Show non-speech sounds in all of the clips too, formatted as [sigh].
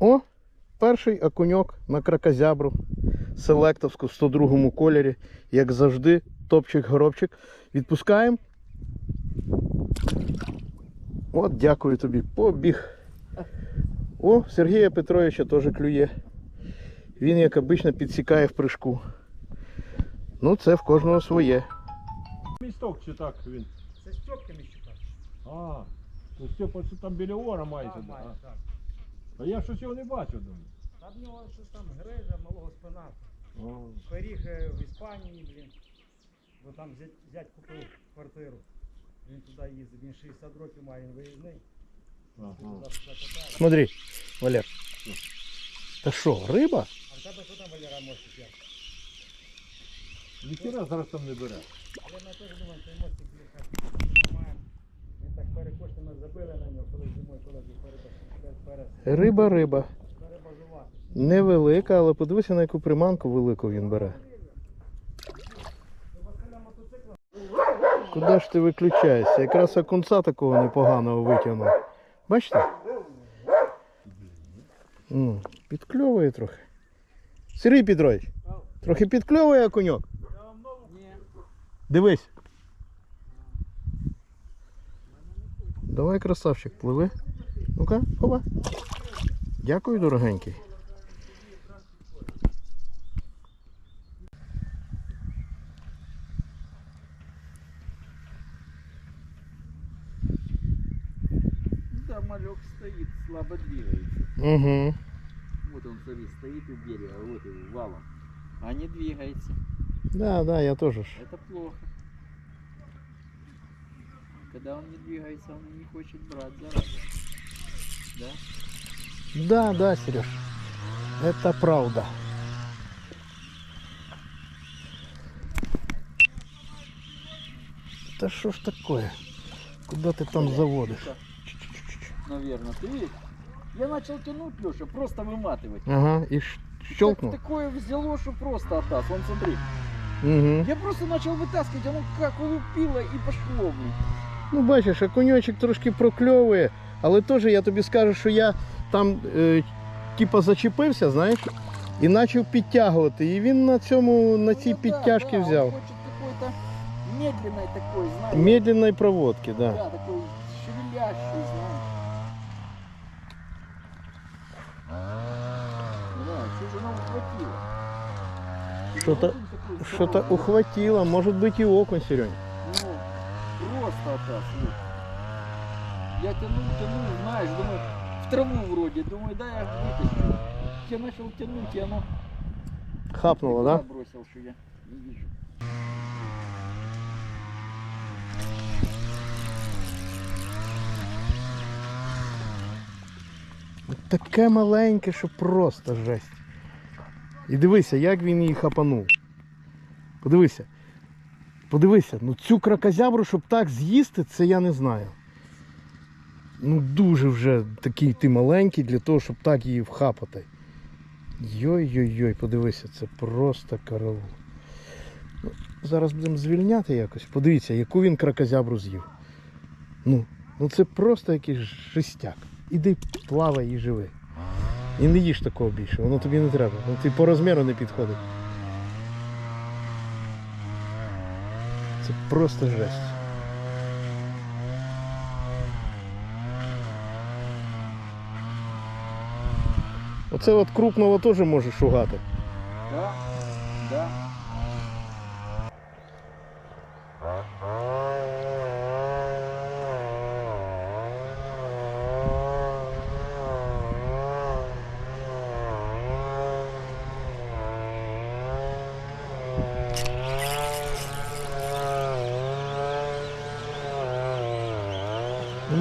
О, перший окуньок на кракозябру. Селектовську в 102 кольорі. Як завжди, топчик-горобчик. Відпускаємо. От, дякую тобі. Побіг. О, Сергія Петровича теж клює. Він, як обично, підсікає в прыжку. Ну, це в кожного своє. Місток чи так він? Це Стьопка Міщука. А, то Степа це там біля ора майже. Так, має, так. А я щось його не бачив. думаю. Та в нього щось там грижа, малого спина. О, Пиріг е, в Іспанії, блін. Бо там зять, зять купив квартиру. Він туди їздив, він 60 років має, він виїзний. ага. Туди сюди катає. Смотри, Валер. Та що, риба? А в тебе що там Валера мостик як? Ніхіра зараз там не бере. Але ми теж думаємо, цей мостик їхав. Немає. Він так перекошти нас забили на нього, коли зимою, коли перед Риба, риба. Невелика, але подивися на яку приманку велику він бере. Куди ж ти виключаєшся? Якраз окунця такого непоганого витягнув. Бачите? Ну, підкльовує трохи. Сергій Петрович, трохи підкльовує окуньок. Дивись. Давай, красавчик, пливи. Ну-ка, опа. Дякую, дорогенький. Да, малек стоит, слабо двигается. Угу. Вот он, смотри, стоит у берега, вот и валом. А не двигается. Да, да, я тоже. Это плохо. Когда он не двигается, он не хочет брать заразу. Да? Да, да, Сереж. Это правда. Да что ж такое? Куда ты там заводишь? Наверное. Ты видишь? Я начал тянуть, Леша, просто выматывать. Ага, и щелкнул. Так- такое взяло, что просто оттас. Вон смотри. Угу. Я просто начал вытаскивать, оно как улупило и пошло, блин. Ну, бачиш, окуньочок трошки прокльовує, але теж я тобі скажу, що я там е, типа зачепився, знаєш, і почав підтягувати. І він на цьому, на цій Ну, підтяжці да, он взяв. какой-то медленной такой, знаешь. Медленної проводки, да. Да, такой шевелящий, знаешь. Да, что же нам хватило? Что-то- Що-то ухватило, може бути і окунь, Серень. Ну, просто вот. Я тянул, тянул, знаешь, думаю, в траву вроде, думаю, да, я вытащу. Я начал тянуть, и оно Хапнуло, да? бросил, что я не вижу. Таке маленьке, що просто жесть. І дивися, як він її хапанув. Подивися. Подивися, ну цю кракозябру, щоб так з'їсти, це я не знаю. Ну дуже вже такий ти маленький для того, щоб так її вхапати. Йой-йой-йой, подивися, це просто караул. Ну, зараз будемо звільняти якось. Подивіться, яку він кракозябру з'їв. Ну, ну це просто якийсь жестяк. Іди плавай і живи. І не їж такого більше, воно тобі не треба. Ну, ти по розміру не підходить. Це просто жесть. Оце от крупного теж можеш шугати. Да, да.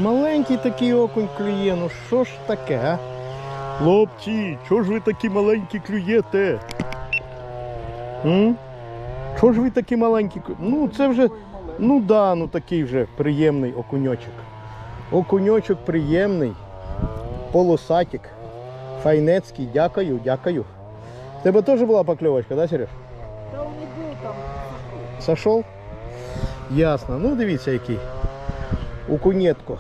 Маленький такий окунь клює, ну що ж таке, а? Хлопці, чого ж ви такі маленькі клюєте? Чого ж ви такі маленькі клюєте? Ну це вже, ну да, ну такий вже приємний окуньочок. Окуньочок приємний. Полосатик. Файнецький, дякую, дякую. В тебе теж була покльовочка, да, Сереж? Да он не был там. Сошов? Ясно. Ну дивіться який. Окунетко.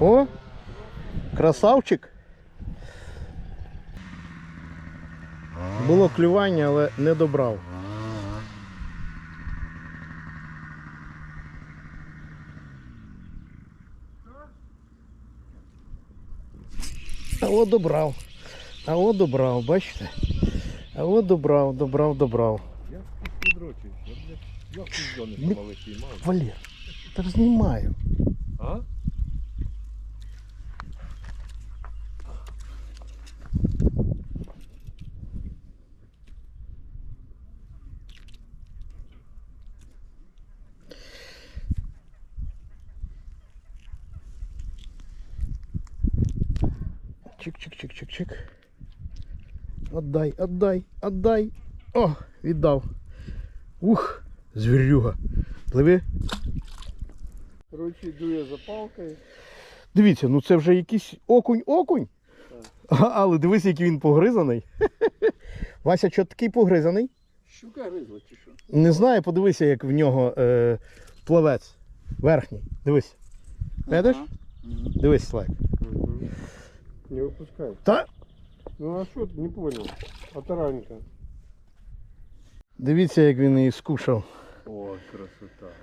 О! Красавчик. Було клювання, але не добрав. А от добрав. А от добрав, бачите? А от добрав, добрав, добрав. Я підрочуюсь. Я, блядь, Не- малих піймав? Валер, ж знімаю. А? Чик-чик-чик-чик-чик. Отдай, отдай, отдай. О, віддав. Ух, звірюга. Пливи. Коротше, йду я за палкою. Дивіться, ну це вже якийсь окунь-окунь. Але дивись, який він погризаний. [laughs] Вася, що такий погризаний? Щука гризла чи що? Не знаю, подивися, як в нього е, плавець. Верхній. Дивись. Видиш? Ага. Дивись, Слайк. Не випускай. Та Ну а що, не понял. А таранька? дивіться, як він її скушав. О, красота.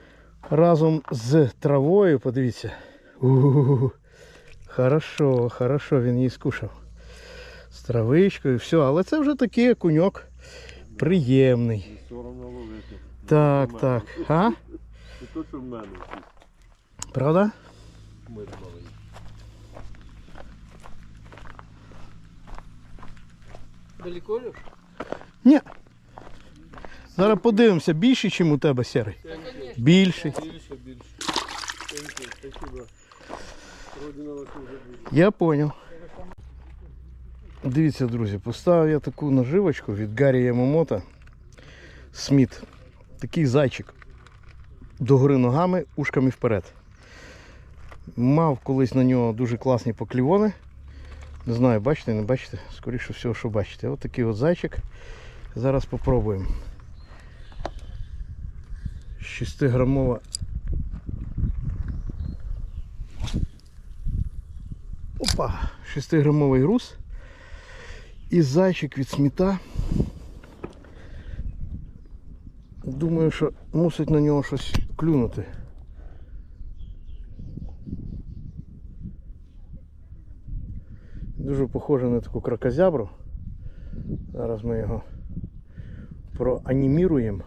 Разом з травою, подивіться. У-у-у. Хорошо, хорошо, він її скушав. З травичкою, все, але це вже такий окуньок приємний. Соромно ловити. Так, так. А? Не то, що в мене. Правда? Ми малий. Далеко Леш? Ні. Зараз подивимося, більший, ніж у тебе сірий. Більший. Більше, більше. Спасибо. Родина вас уже буде. Я понял. Дивіться, друзі, поставив я таку наживочку від Гаррі Ямомото Сміт. Такий зайчик. Догори ногами, ушками вперед. Мав колись на нього дуже класні поклівони. Не знаю, бачите, не бачите. Скоріше всього, що бачите. Ось такий от зайчик. Зараз попробуємо. 6-грамова Опа, 6-грамовий груз. І зайчик від сміта. Думаю, що мусить на нього щось клюнути. Дуже похоже на таку кракозябру. Зараз ми його проаніміруємо.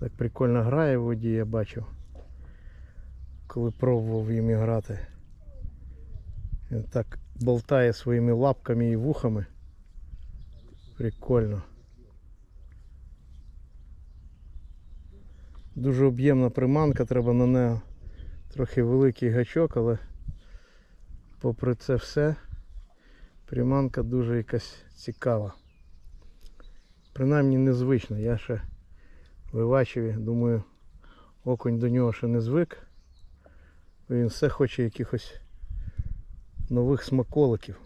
Так прикольно грає в воді, я бачив. Коли пробував їм грати. Він так болтає своїми лапками і вухами. Прикольно. Дуже об'ємна приманка, треба на неї трохи великий гачок, але попри це все приманка дуже якась цікава. Принаймні незвична. Я ще в Івачеві, думаю, окунь до нього ще не звик. Він все хоче якихось нових смаколиків.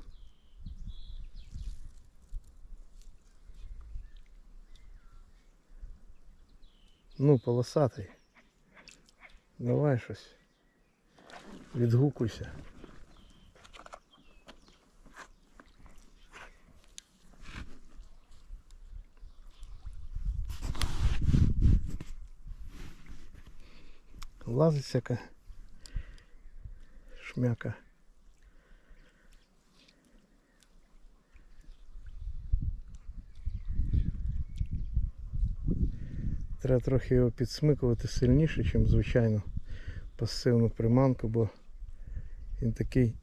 Ну, полосатий. Давай щось. Відгукуйся. Лазить всяка шмяка. Треба трохи його підсмикувати сильніше, ніж звичайно пасивну приманку, бо він такий,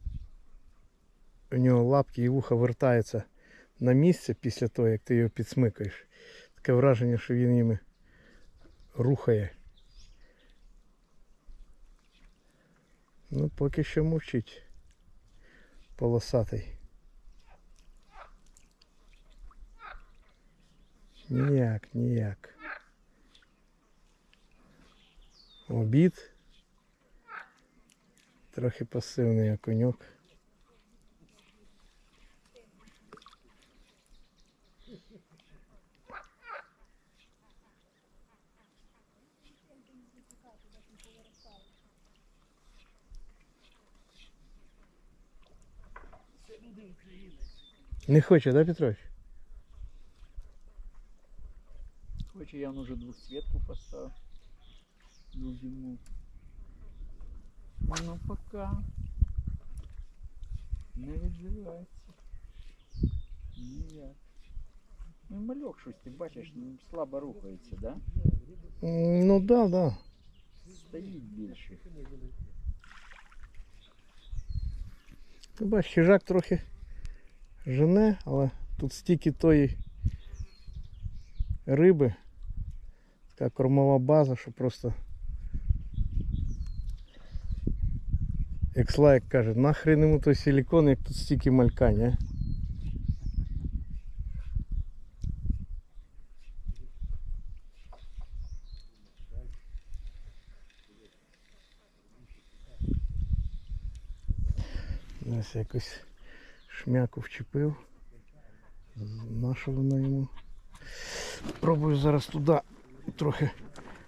у нього лапки і вуха вертаються на місце після того, як ти його підсмикаєш. Таке враження, що він їми рухає. Ну, поки що мовчить. Полосатий. Ніяк, ніяк. обід. Трохи пасивний окуньок. Не хоче, да, Петрович? Хоче, я вам уже двухцветку поставив. Ну, зиму. Ну пока. Не відзивається. Ніяк. Ну, і мальок щось, ти бачиш, ну, слабо рухається, да? М, Ну да, да. Стоїть більше. Ти бачиш, хижак трохи жене, але тут стільки тої риби, така кормова база, що просто. Як Слайк каже, нахрен йому той силікон, як тут стільки малькань, а? Ось якось шмяку вчепив. Наша вона йому. Пробую зараз туди трохи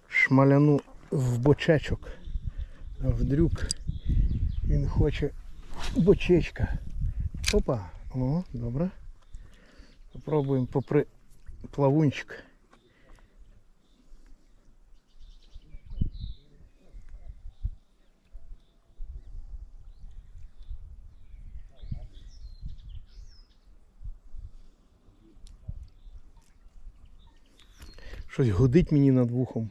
шмаляну в бочечок. В дрюк він хоче бочечка. Опа, о, добре. Попробуємо попри плавунчик. Щось гудить мені над вухом.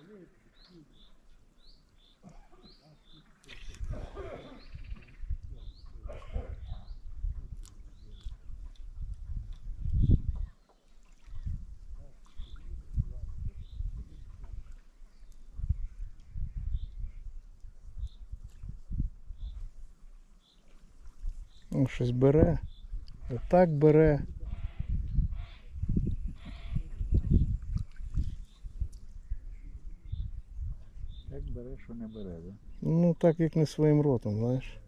Ну, щось бере. Отак бере. Як бере, що не бере, так? Ну так як не своїм ротом, знаєш.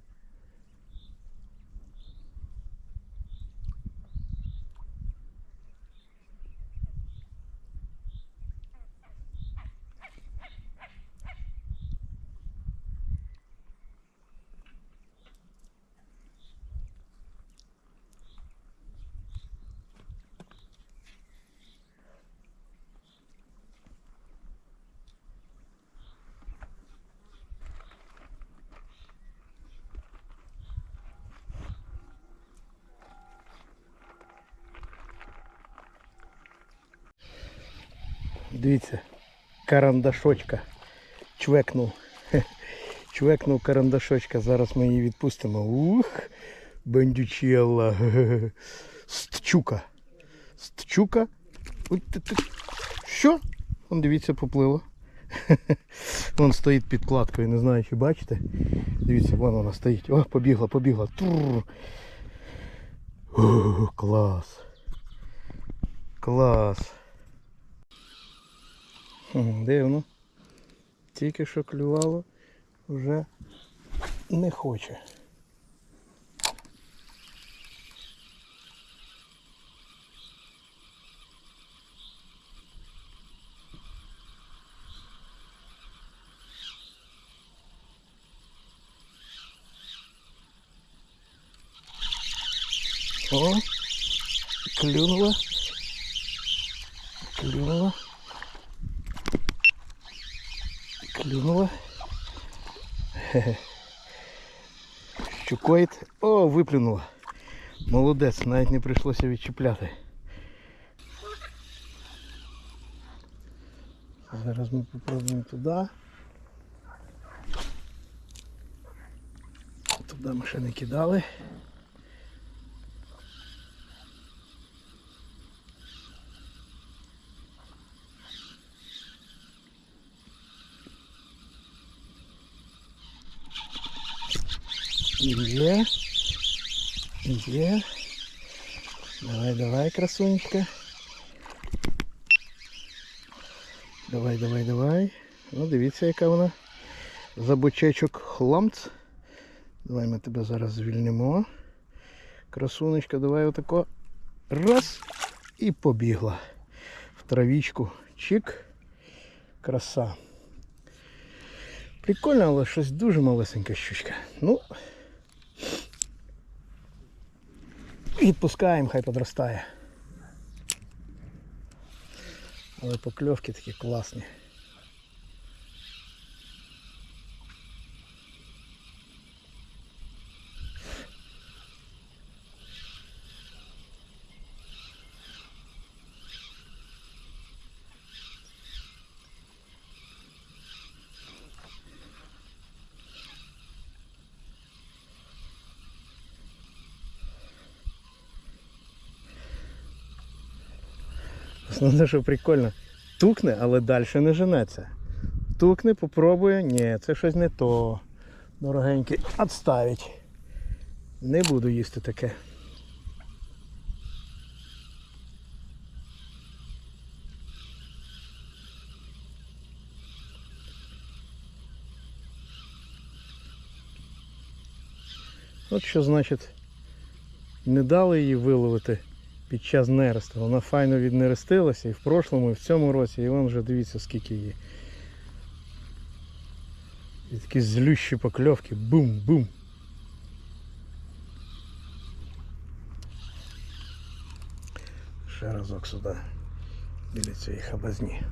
Дивіться, карандашочка. Чвекнув. [laughs] Чвекнув карандашочка. Зараз ми її відпустимо. Ух, бандючелла. Хе-хе. [laughs] Стчука. Стчука. Що? Вон дивіться, поплило. [laughs] Вон стоїть під кладкою, не знаю, чи бачите. Дивіться, вон вона стоїть. О, побігла, побігла. Тур. О, клас. Клас. Дивно. Тільки що клювало, вже не хоче. [laughs] Щукоїд. О, виплюнула. Молодець, навіть не прийшлося відчіпляти. Зараз ми попробуємо туди. Туди ми ще не кидали. Є. Є. Давай, давай, красунечка. Давай, давай, давай. Ну, дивіться, яка вона. За бочечок хламц. Давай ми тебе зараз звільнимо. Красунечка, давай отако. Раз. І побігла. В травічку. Чик. Краса. Прикольно, але щось дуже малесенька щучка. Ну. Відпускаємо, хай подростає. Але покльовки такі класні. Основне, що прикольно. Тукне, але далі не женеться. Тукне, попробує. Ні, це щось не то. Дорогенький, відставить. Не буду їсти таке. От що значить не дали її виловити під час нересту. Вона файно віднерестилася і в прошлому, і в цьому році, і вон вже дивіться скільки її. І такі злющі покльовки. Бум-бум. Ще разок сюди. Біля цієї хабазні.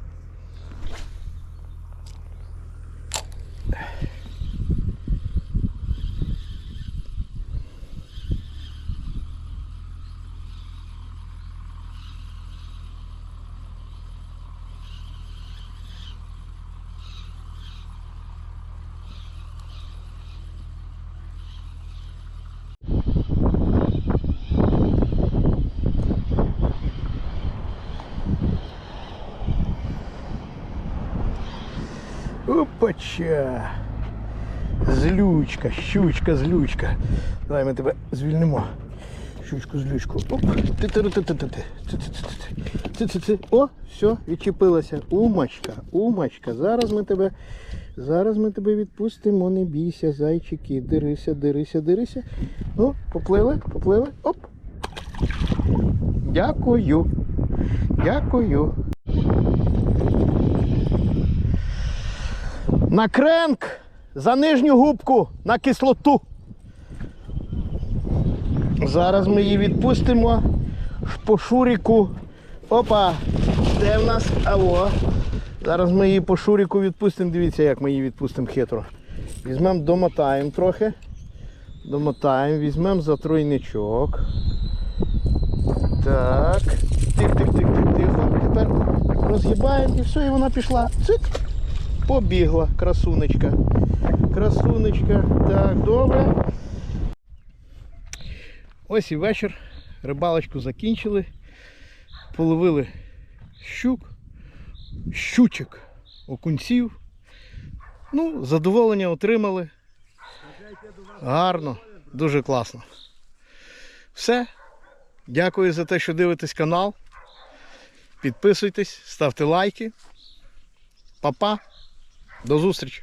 Опача! Злючка, щучка, злючка. Давай ми тебе звільнимо. Щучку, злючку. Оп. О, все, відчепилася. Умачка, умачка. Зараз ми тебе. Зараз ми тебе відпустимо, не бійся, зайчики. Дирися, дирися, дирися. Ну, поплили, поплили. Оп. Дякую. Дякую. На кренк за нижню губку на кислоту. Зараз ми її відпустимо по шуріку. Опа! Де в нас? Аво. Зараз ми її по шуріку відпустимо. Дивіться, як ми її відпустимо хитро. Візьмемо, домотаємо трохи. Домотаємо, візьмемо за тройничок. Так. Тих-тих-тих-тих-тихо. Тепер розгибаємо і все, і вона пішла. Цик. Побігла красунечка. Красунечка. Так, добре. Ось і вечір. Рибалочку закінчили. Половили щук, щучок, окунців. Ну, задоволення отримали. Гарно, дуже класно. Все. Дякую за те, що дивитесь канал. Підписуйтесь, ставте лайки. Па-па. До зустрічі!